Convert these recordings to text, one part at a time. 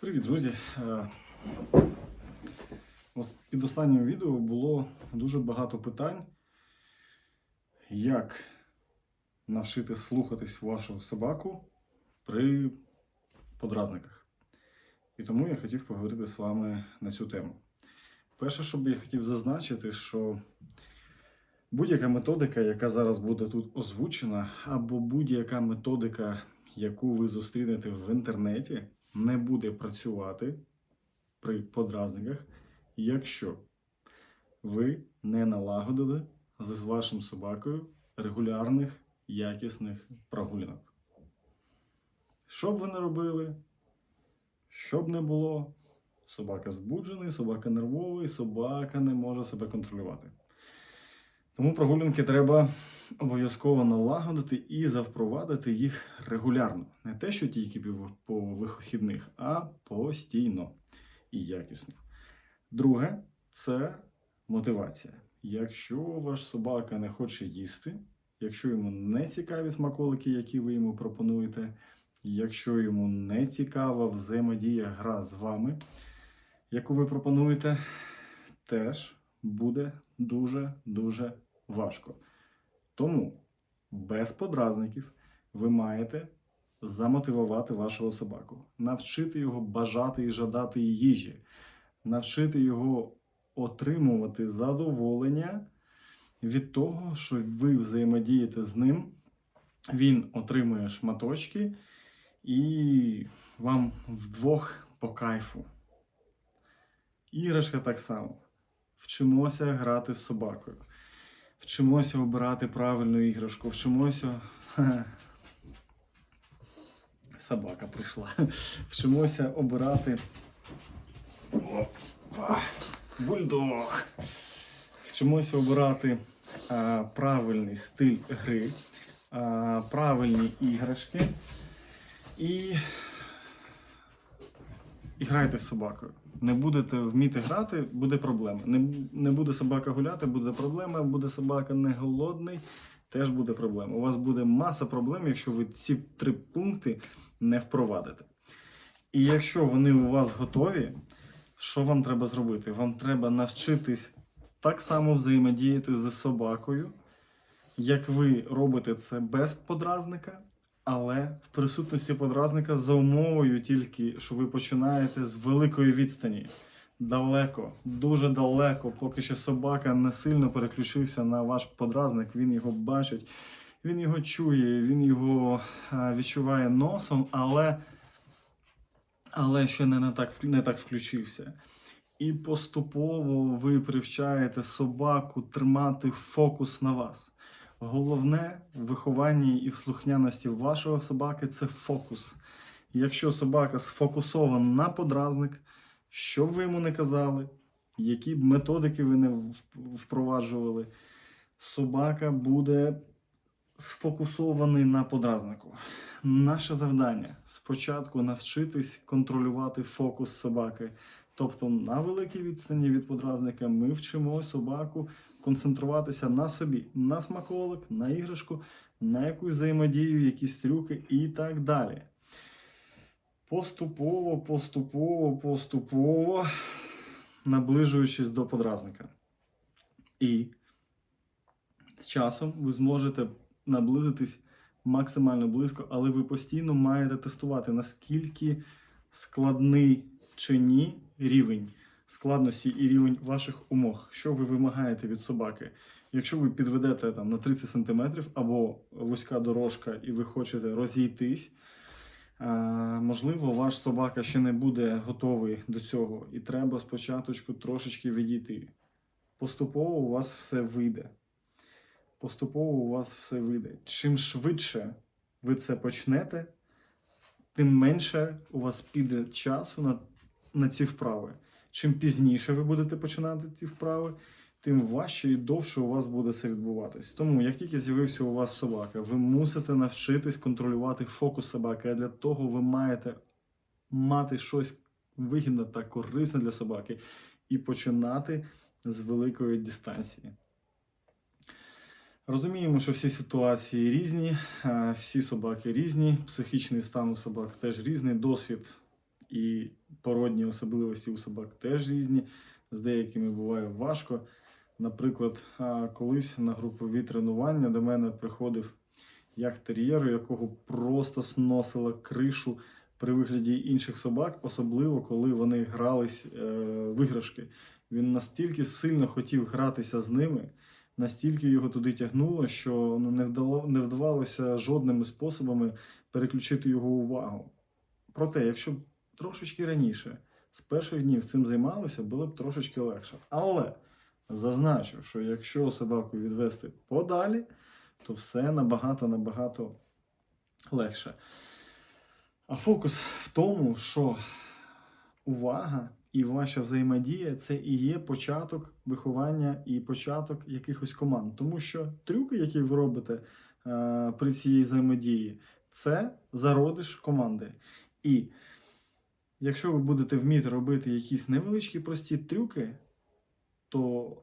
Привіт, друзі! Е, Під останнім відео було дуже багато питань, як навчити слухатись вашу собаку при подразниках. І тому я хотів поговорити з вами на цю тему. Перше, що б я хотів зазначити, що будь-яка методика, яка зараз буде тут озвучена, або будь-яка методика, яку ви зустрінете в інтернеті, не буде працювати при подразниках, якщо ви не налагодили з вашим собакою регулярних якісних прогулянок. Що б ви не робили, що б не було, собака збуджений, собака нервовий, собака не може себе контролювати. Тому прогулянки треба обов'язково налагодити і завпровадити їх регулярно. Не те, що тільки по вихідних, а постійно і якісно. Друге це мотивація. Якщо ваш собака не хоче їсти, якщо йому не цікаві смаколики, які ви йому пропонуєте, якщо йому не цікава взаємодія гра з вами, яку ви пропонуєте, теж буде дуже-дуже важко. Тому без подразників ви маєте замотивувати вашого собаку, навчити його бажати і жадати їжі, навчити його отримувати задоволення від того, що ви взаємодієте з ним, він отримує шматочки, і вам вдвох по кайфу. Іграшка так само. Вчимося грати з собакою. Вчимося обирати правильну іграшку, вчимося. Собака прийшла. Вчимося обирати. Бульдог. Вчимося обирати а, правильний стиль гри, а, правильні іграшки. І і грайте з собакою. Не будете вміти грати, буде проблема. Не, не буде собака гуляти, буде проблема. Буде собака не голодний, теж буде проблема. У вас буде маса проблем, якщо ви ці три пункти не впровадите. І якщо вони у вас готові, що вам треба зробити? Вам треба навчитись так само взаємодіяти з собакою, як ви робите це без подразника. Але в присутності подразника за умовою тільки, що ви починаєте з великої відстані. Далеко, дуже далеко, поки що собака не сильно переключився на ваш подразник, він його бачить, він його чує, він його відчуває носом, але, але ще не, не, так, не так включився. І поступово ви привчаєте собаку тримати фокус на вас. Головне в вихованні і в слухняності вашого собаки це фокус. Якщо собака сфокусована на подразник, що б ви йому не казали, які б методики ви не впроваджували, собака буде сфокусований на подразнику. Наше завдання спочатку навчитись контролювати фокус собаки. Тобто на великій відстані від подразника ми вчимо собаку концентруватися на собі, на смаколик, на іграшку, на якусь взаємодію, якісь трюки і так далі. Поступово, поступово, поступово наближуючись до подразника. І з часом ви зможете наблизитись максимально близько, але ви постійно маєте тестувати, наскільки складний чи ні рівень складності і рівень ваших умов, що ви вимагаєте від собаки. Якщо ви підведете там на 30 см або вузька дорожка, і ви хочете розійтись, можливо, ваш собака ще не буде готовий до цього, і треба спочатку трошечки відійти. Поступово у вас все вийде. Поступово у вас все вийде. Чим швидше ви це почнете, тим менше у вас піде часу на, на ці вправи. Чим пізніше ви будете починати ці вправи, тим важче і довше у вас буде це відбуватись. Тому, як тільки з'явився у вас собака, ви мусите навчитись контролювати фокус собаки. А для того ви маєте мати щось вигідне та корисне для собаки і починати з великої дистанції. Розуміємо, що всі ситуації різні, всі собаки різні, психічний стан у собак теж різний, досвід і породні особливості у собак теж різні. З деякими буває важко. Наприклад, колись на групові тренування до мене приходив яхтер'єр, у якого просто сносила кришу при вигляді інших собак, особливо коли вони грались е, в іграшки. Він настільки сильно хотів гратися з ними, настільки його туди тягнуло, що ну, не, вдало, не вдавалося жодними способами переключити його увагу. Проте, якщо трошечки раніше, з перших днів цим займалися, було б трошечки легше. Але зазначу, що якщо собаку відвести подалі, то все набагато набагато легше. А фокус в тому, що увага і ваша взаємодія це і є початок виховання і початок якихось команд. Тому що трюки, які ви робите е, при цій взаємодії, це зародиш команди. І якщо ви будете вміти робити якісь невеличкі прості трюки, то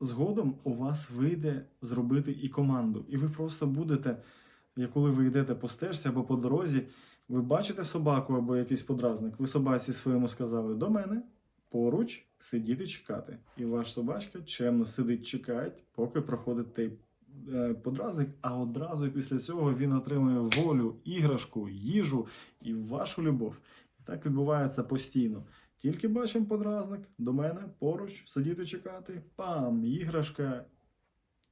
згодом у вас вийде зробити і команду. І ви просто будете, коли ви йдете по стежці або по дорозі, ви бачите собаку або якийсь подразник, ви собаці своєму сказали до мене поруч сидіти чекати. І ваш собачка чемно сидить, чекає, поки проходить той е, подразник, а одразу після цього він отримує волю, іграшку, їжу і вашу любов. Так відбувається постійно. Тільки бачимо подразник до мене поруч сидіти чекати. Пам! Іграшка,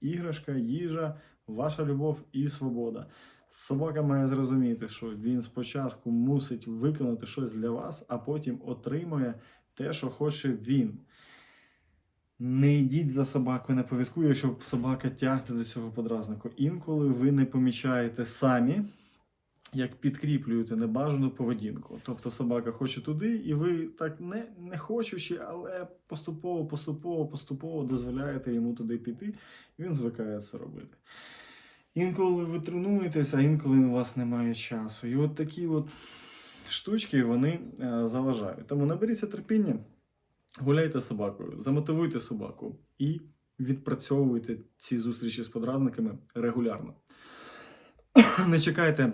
іграшка, їжа, ваша любов і свобода. Собака має зрозуміти, що він спочатку мусить виконати щось для вас, а потім отримує те, що хоче він. Не йдіть за собакою на повідку, якщо собака тягне до цього подразнику. Інколи ви не помічаєте самі, як підкріплюєте небажану поведінку. Тобто собака хоче туди, і ви так не, не хочучи, але поступово, поступово, поступово дозволяєте йому туди піти, і він звикає це робити. Інколи ви тренуєтесь, а інколи у вас немає часу. І от такі от штучки вони е, заважають. Тому наберіться терпіння, гуляйте собакою, замотивуйте собаку і відпрацьовуйте ці зустрічі з подразниками регулярно. Не чекайте,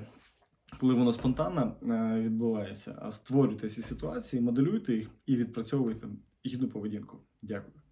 коли воно спонтанно е, відбувається, а створюйте ці ситуації, моделюйте їх і відпрацьовуйте гідну поведінку. Дякую.